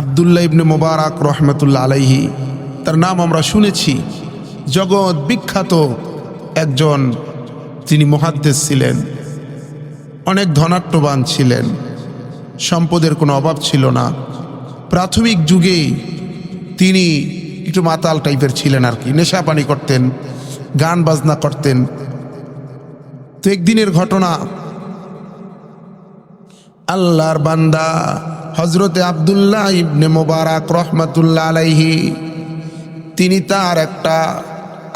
আবদুল্লাহ ইবনে মোবারক রহমতুল্লাহ আলাইহি, তার নাম আমরা শুনেছি। জগৎ বিখ্যাত একজন তিনি মহাদ্দেশ ছিলেন, অনেক ধনাট্যবান ছিলেন, সম্পদের কোনো অভাব ছিল না। প্রাথমিক যুগে তিনি একটু মাতাল টাইপের ছিলেন আর কি, নেশা পানি করতেন, গান বাজনা করতেন। তো একদিনের ঘটনা আল্লাহর বান্দা হজরতে আবদুল্লাহ ইবনে মোবারক রহমতুল্লাহ আলাইহি, তিনি তার একটা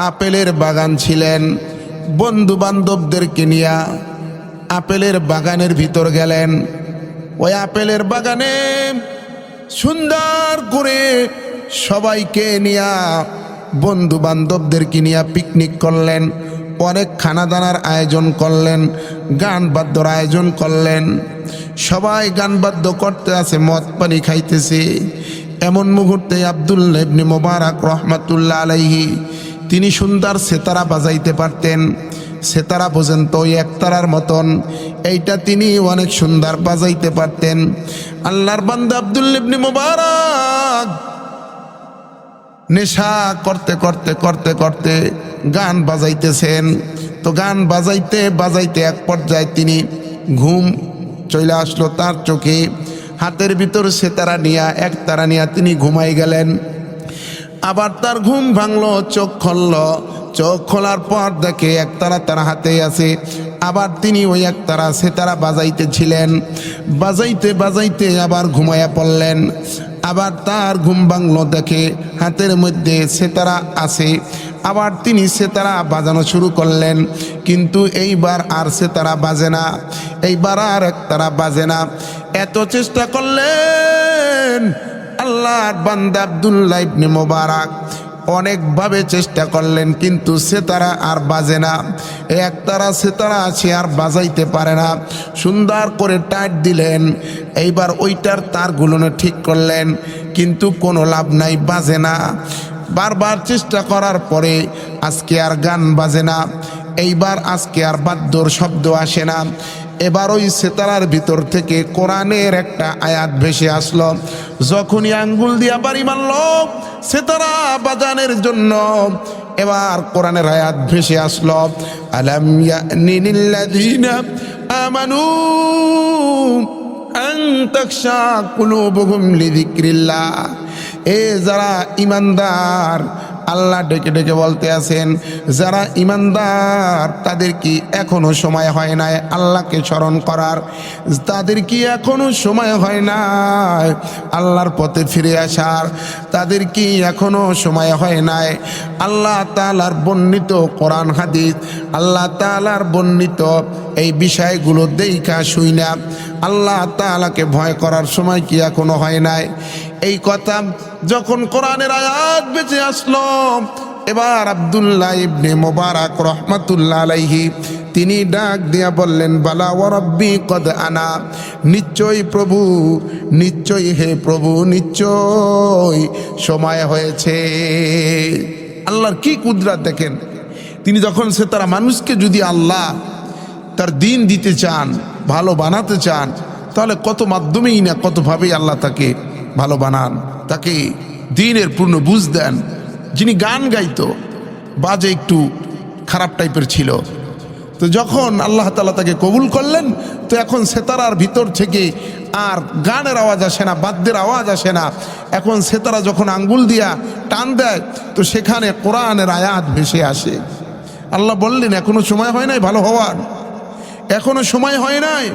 আপেলের বাগান ছিলেন। বন্ধু বান্ধবদেরকে নিয়ে আপেলের বাগানের ভিতর গেলেন। ওই আপেলের বাগানে সুন্দর করে সবাইকে নিয়ে বন্ধু বান্ধবদেরকে নিয়ে পিকনিক করলেন। অনেক খানাদানার আয়োজন করলেন, গান বাদ্যর আয়োজন করলেন। সবাই গান বাদ্য করতে আছে মদ পানি খাইতেছে। এমন মুহূর্তে আবদুল্লাহ ইবনে মোবারক রহমাতুল্লাহ আলাইহি, তিনি সুন্দর সেতারা বাজাইতে পারতেন। সেতারা বোঝেন তো একতারার মতন, এইটা তিনি অনেক সুন্দর বাজাইতে পারতেন। আল্লাহর বান্দা আবদুল্লাহ ইবনে মোবারক নেশা করতে করতে করতে করতে গান বাজাইতেছেন। তো গান বাজাইতে বাজাইতে এক পর্যায়ে তিনি ঘুম চলে আসলো তার চোখে। হাতের ভিতর সে তারা নিয়া, এক তারা নিয়া তিনি ঘুমাই গেলেন। আবার তার ঘুম ভাঙলো, চোখ খুলল। চোখ খোলার পর দেখে এক তারা তার হাতে আছে। আবার তিনি ওই এক তারা, সে তারা বাজাইতেছিলেন বাজাইতে বাজাইতে আবার ঘুমাইয়া পড়লেন। আবার তার ঘুম ভাঙলো দেখে, হাতের মধ্যে সেতারা আছে। আবার তিনি সেতারা বাজানো শুরু করলেন। কিন্তু এইবার আর সেতারা বাজে না। এইবার আর তারা বাজে না। এত চেষ্টা করলেন আল্লাহর বান্দা আব্দুল্লাহ ইবনে মোবারক। অনেকভাবে চেষ্টা করলেন, কিন্তু সেতারা আর বাজে না। এক তারা সেতারা আছে, আর বাজাইতে পারে না। সুন্দর করে টাইট দিলেন। এইবার ওইটার তারগুলো ঠিক করলেন, কিন্তু কোনো লাভ নাই, বাজে না। বারবার চেষ্টা করার পরে আজকে আর গান বাজে না। এইবার আজকে আর বাদ্যর শব্দ আসে না। এবার ওই সেতারার ভিতর থেকে কোরআনের একটা আয়াত ভেসে আসলো। যখনই আঙ্গুল দিয়া বাড়ি মারল সেতারা বাজানের জন্য, এবার কোরআনের আয়াত ভেসে আসলো। আলাম ইয়ানিল্লাযীনা আমানু আন এ যারা ইমানদার, আল্লাহ ডেকে ডেকে বলতে আছেন, যারা ইমানদার, তাদের কি এখনও সময় হয় নাই আল্লাহকে স্মরণ করার? তাদের কি এখনও সময় হয় নাই আল্লাহর পথে ফিরে আসার? তাদের কি এখনও সময় হয় নাই? আল্লাহ তালার বর্ণিত কোরআন, হাদিস, আল্লাহ তালার বর্ণিত এই বিষয়গুলো দেখা শুই না। আল্লাহ তালাকে ভয় করার সময় কি এখনও হয় নাই? এই কথা যখন কোরআনের আয়াত বেঁচে আসলো, এবার আবদুল্লাহ ইবনে মোবারক রহমাতুল্লাহ আলাইহি, তিনি ডাক দিয়া বললেন, বালা ওরব্বি কদ আনা। নিশ্চয়ই প্রভু, নিশ্চয়ই হে প্রভু নিশ্চয় সময় হয়েছে। আল্লাহর কি কুদরাত দেখেন? তিনি যখন সে তারা মানুষকে যদি আল্লাহ তার দিন দিতে চান, ভালো বানাতে চান, তাহলে কত মাধ্যমেই না কতভাবেই আল্লাহ তাকে ভালো বানান। তাকে দিনের পূর্ণ বুঝ দেন। যিনি গান গাইত, বাজে একটু খারাপ টাইপের ছিল। তো যখন আল্লাহ তালা তাকে কবুল করলেন, তো এখন সেতারার ভিতর থেকে আর গানের আওয়াজ আসে না, বাদ্যের আওয়াজ আসে না। এখন সেতারা যখন আঙ্গুল দিয়া টান দেয়, তো সেখানে কোরআনের আয়াত ভেসে আসে। আল্লাহ বললেন, এখনও সময় হয় নাই, ভালো হওয়ার। এখনও সময় হয় নাই।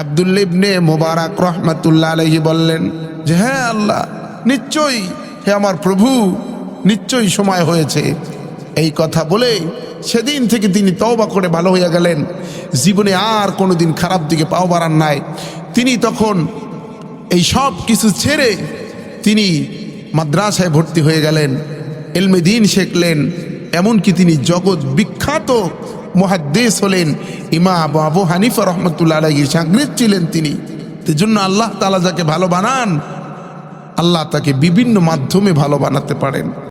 আবদুল্লিবনে মোবারক রহমাতুল্লাহ আলহি বললেন যে হ্যাঁ আল্লাহ নিশ্চয়ই হে আমার প্রভু, নিশ্চয়ই সময় হয়েছে। এই কথা বলে সেদিন থেকে তিনি তওবা করে ভালো হইয়া গেলেন। জীবনে আর কোনো দিন খারাপ দিকে পাও বাড়ান নাই। তিনি তখন এই সব কিছু ছেড়ে তিনি মাদ্রাসায় ভর্তি হয়ে গেলেন। এলমে দিন শেখলেন। এমনকি তিনি জগৎ বিখ্যাত মহাদ্দেশ হলেন। ইমা আবু হানিফা রহমতুল্লাহ আলহী সাংগ্রেজ ছিলেন তিনি। জন্য আল্লাহ তালা যাকে ভালো বানান আল্লাহ তাকে বিভিন্ন মাধ্যমে ভালো বানাতে পারেন।